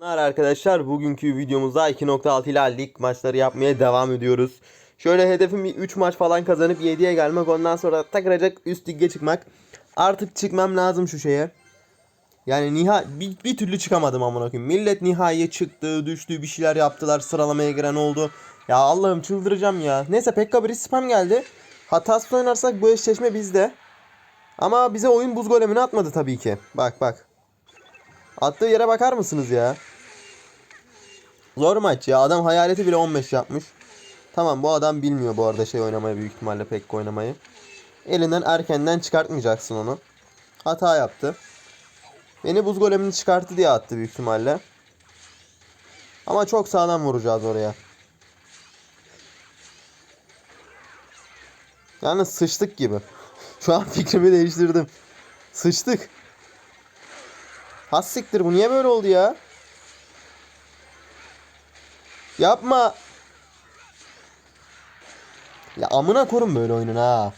Merhaba arkadaşlar bugünkü videomuzda 2.6 ile lig maçları yapmaya devam ediyoruz. Şöyle hedefim bir 3 maç falan kazanıp 7'ye gelmek ondan sonra takıracak üst lige çıkmak. Artık çıkmam lazım şu şeye. Yani niha bir, bir türlü çıkamadım amına koyayım. Millet nihaiye çıktı, düştü, bir şeyler yaptılar, sıralamaya giren oldu. Ya Allah'ım çıldıracağım ya. Neyse Pekka bir spam geldi. Hatasız oynarsak bu eşleşme bizde. Ama bize oyun buz golemini atmadı tabii ki. Bak bak. Attığı yere bakar mısınız ya? Zor maç ya. Adam hayaleti bile 15 yapmış. Tamam bu adam bilmiyor bu arada şey oynamayı büyük ihtimalle pek oynamayı. Elinden erkenden çıkartmayacaksın onu. Hata yaptı. Beni buz golemini çıkarttı diye attı büyük ihtimalle. Ama çok sağlam vuracağız oraya. Yani sıçtık gibi. Şu an fikrimi değiştirdim. Sıçtık. Has siktir bu niye böyle oldu ya? Yapma. Ya amına korun böyle oyunun ha.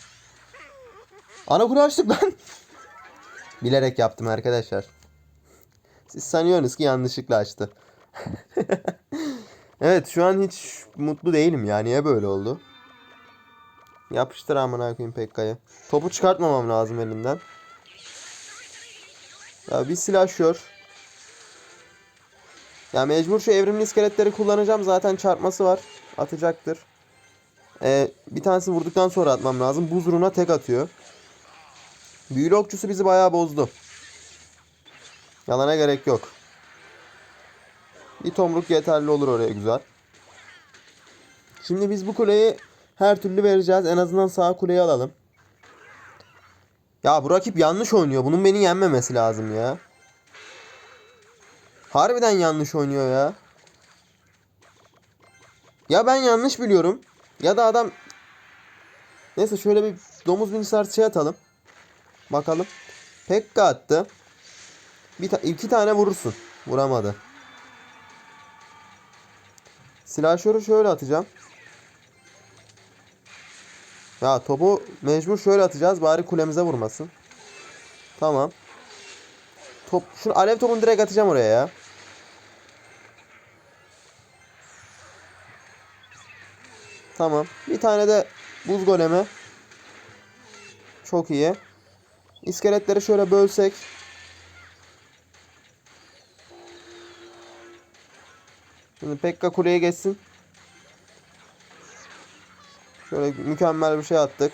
Ana kuru açtık lan. Bilerek yaptım arkadaşlar. Siz sanıyorsunuz ki yanlışlıkla açtı. evet şu an hiç mutlu değilim ya. Niye böyle oldu? Yapıştır amına koyayım Pekka'yı. Topu çıkartmamam lazım elinden. Ya bir silahşör. Ya mecbur şu evrimli iskeletleri kullanacağım. Zaten çarpması var. Atacaktır. Ee, bir tanesi vurduktan sonra atmam lazım. Buz runa tek atıyor. Büyülü okçusu bizi bayağı bozdu. Yalana gerek yok. Bir tomruk yeterli olur oraya güzel. Şimdi biz bu kuleyi her türlü vereceğiz. En azından sağ kuleyi alalım. Ya bu rakip yanlış oynuyor. Bunun beni yenmemesi lazım ya. Harbiden yanlış oynuyor ya. Ya ben yanlış biliyorum. Ya da adam... Neyse şöyle bir domuz binsar şey atalım. Bakalım. Pekka attı. Bir ta iki tane vurursun. Vuramadı. Silahşörü şöyle atacağım. Ya topu mecbur şöyle atacağız bari kulemize vurmasın. Tamam. Top şu alev topunu direkt atacağım oraya ya. Tamam. Bir tane de buz golemi. Çok iyi. İskeletleri şöyle bölsek. Şimdi Pekka kuleye geçsin. Şöyle mükemmel bir şey attık.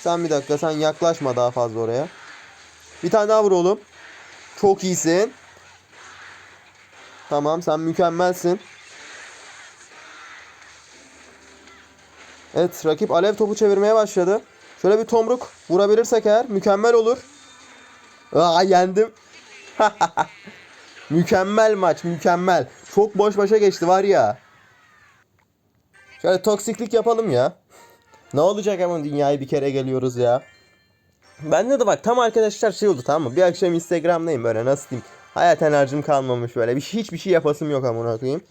Sen bir dakika sen yaklaşma daha fazla oraya. Bir tane daha vur oğlum. Çok iyisin. Tamam sen mükemmelsin. Evet rakip alev topu çevirmeye başladı. Şöyle bir tomruk vurabilirsek eğer mükemmel olur. Aa yendim. mükemmel maç mükemmel. Çok boş başa geçti var ya. Şöyle toksiklik yapalım ya. Ne olacak ama dünyaya bir kere geliyoruz ya. Bende de bak tam arkadaşlar şey oldu tamam mı? Bir akşam Instagram'dayım böyle nasıl diyeyim. Hayat enerjim kalmamış böyle. Bir hiçbir şey yapasım yok amına koyayım.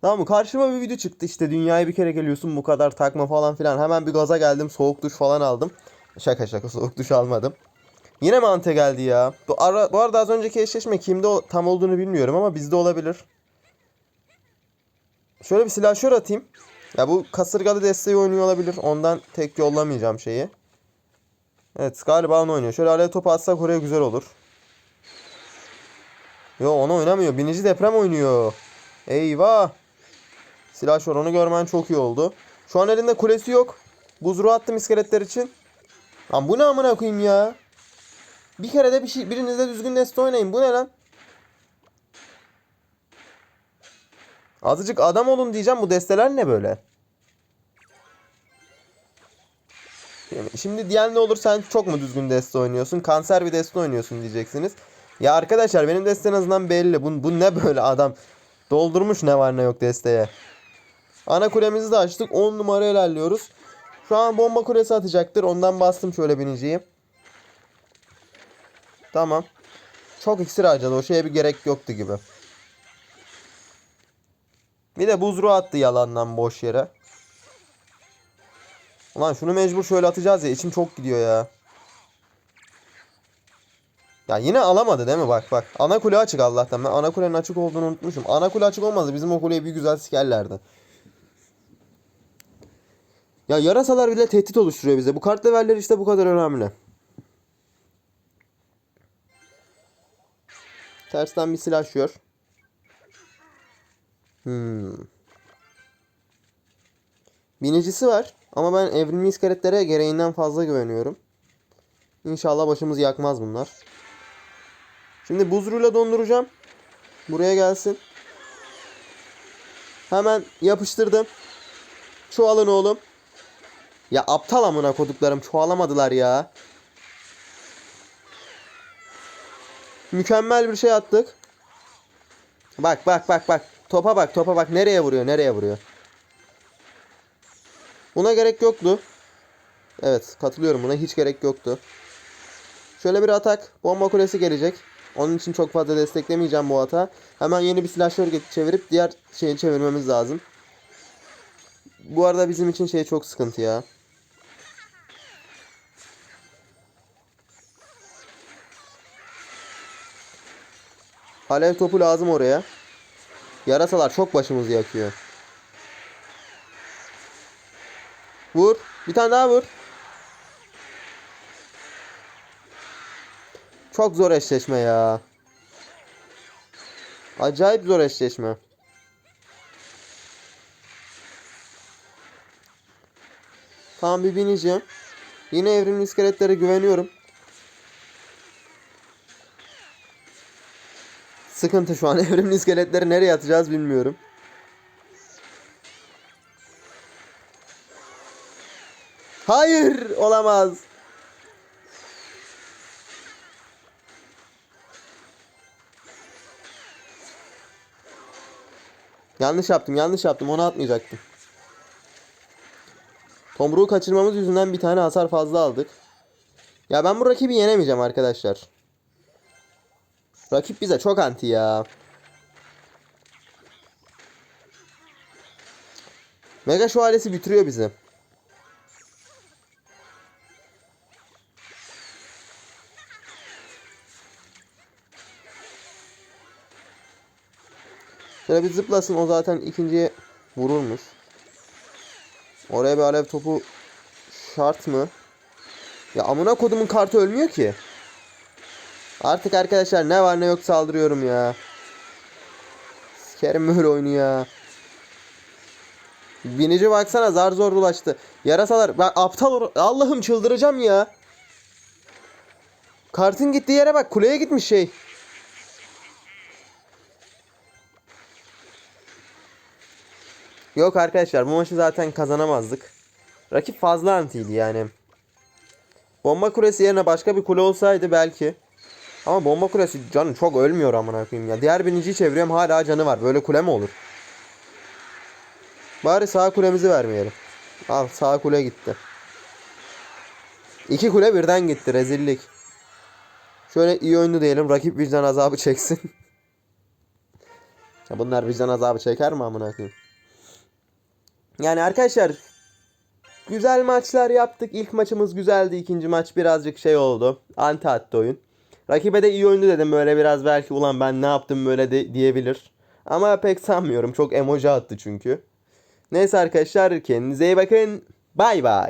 Tamam mı? Karşıma bir video çıktı işte dünyaya bir kere geliyorsun bu kadar takma falan filan. Hemen bir gaza geldim soğuk duş falan aldım. Şaka şaka soğuk duş almadım. Yine mante geldi ya. Bu, ara, bu arada az önceki eşleşme kimde tam olduğunu bilmiyorum ama bizde olabilir. Şöyle bir silahşör atayım. Ya bu kasırgalı desteği oynuyor olabilir. Ondan tek yollamayacağım şeyi. Evet galiba onu oynuyor. Şöyle alev topu atsak oraya güzel olur. Yo onu oynamıyor. Binici deprem oynuyor. Eyvah. Silahşör onu görmen çok iyi oldu. Şu an elinde kulesi yok. Buzru attım iskeletler için. Lan bu ne amına koyayım ya. Bir kere de bir şey biriniz düzgün deste oynayın. Bu ne lan? Azıcık adam olun diyeceğim. Bu desteler ne böyle? Şimdi diyen ne olur sen çok mu düzgün deste oynuyorsun? Kanser bir deste oynuyorsun diyeceksiniz. Ya arkadaşlar benim deste en azından belli. Bu, bu ne böyle adam? Doldurmuş ne var ne yok desteye. Ana kulemizi de açtık. 10 numara ilerliyoruz. Şu an bomba kulesi atacaktır. Ondan bastım şöyle biniciyi. Tamam. Çok iksir harcadı. O şeye bir gerek yoktu gibi. Bir de buzru attı yalandan boş yere. Ulan şunu mecbur şöyle atacağız ya. içim çok gidiyor ya. Ya yine alamadı değil mi? Bak bak. Ana kule açık Allah'tan. Ben ana kulenin açık olduğunu unutmuşum. Ana kule açık olmazdı. Bizim o kuleyi bir güzel sikerlerdi. Ya yarasalar bile tehdit oluşturuyor bize. Bu kart levelleri işte bu kadar önemli. Tersten bir silah yiyor. Hmm. Binicisi var. Ama ben evrimli iskeletlere gereğinden fazla güveniyorum. İnşallah başımızı yakmaz bunlar. Şimdi buzruyla donduracağım. Buraya gelsin. Hemen yapıştırdım. Çoğalın oğlum. Ya aptal amına koduklarım çoğalamadılar ya. Mükemmel bir şey attık. Bak bak bak bak. Topa bak topa bak. Nereye vuruyor nereye vuruyor. Buna gerek yoktu. Evet katılıyorum buna hiç gerek yoktu. Şöyle bir atak. Bomba kulesi gelecek. Onun için çok fazla desteklemeyeceğim bu hata. Hemen yeni bir silahşör çevirip diğer şeyi çevirmemiz lazım. Bu arada bizim için şey çok sıkıntı ya. Alev topu lazım oraya. Yarasalar çok başımızı yakıyor. Vur. Bir tane daha vur. Çok zor eşleşme ya. Acayip zor eşleşme. Tamam bir bineceğim. Yine evrimli iskeletlere güveniyorum. Sıkıntı şu an evrimli iskeletleri nereye atacağız bilmiyorum. Hayır olamaz. Yanlış yaptım yanlış yaptım onu atmayacaktım. Tomruğu kaçırmamız yüzünden bir tane hasar fazla aldık. Ya ben bu rakibi yenemeyeceğim arkadaşlar. Rakip bize çok anti ya. Mega şövalyesi bitiriyor bizi. Şöyle bir zıplasın o zaten ikinciye vururmuş. Oraya bir alev topu şart mı? Ya amına kodumun kartı ölmüyor ki. Artık arkadaşlar ne var ne yok saldırıyorum ya. Sikerim böyle oyunu ya. Binici baksana zar zor ulaştı. Yarasalar ben aptal Allah'ım çıldıracağım ya. Kartın gittiği yere bak kuleye gitmiş şey. Yok arkadaşlar bu maçı zaten kazanamazdık. Rakip fazla antiydi yani. Bomba kulesi yerine başka bir kule olsaydı belki. Ama bomba kulesi canı çok ölmüyor amına koyayım ya. Diğer biniciyi çeviriyorum hala canı var. Böyle kule mi olur? Bari sağ kulemizi vermeyelim. Al sağ kule gitti. İki kule birden gitti rezillik. Şöyle iyi oyundu diyelim. Rakip vicdan azabı çeksin. ya bunlar vicdan azabı çeker mi amına koyayım? Yani arkadaşlar güzel maçlar yaptık. İlk maçımız güzeldi. İkinci maç birazcık şey oldu. Anti attı oyun. Rakibe de iyi oyundu dedim. Böyle biraz belki ulan ben ne yaptım böyle de diyebilir. Ama pek sanmıyorum. Çok emoji attı çünkü. Neyse arkadaşlar kendinize iyi bakın. Bay bay.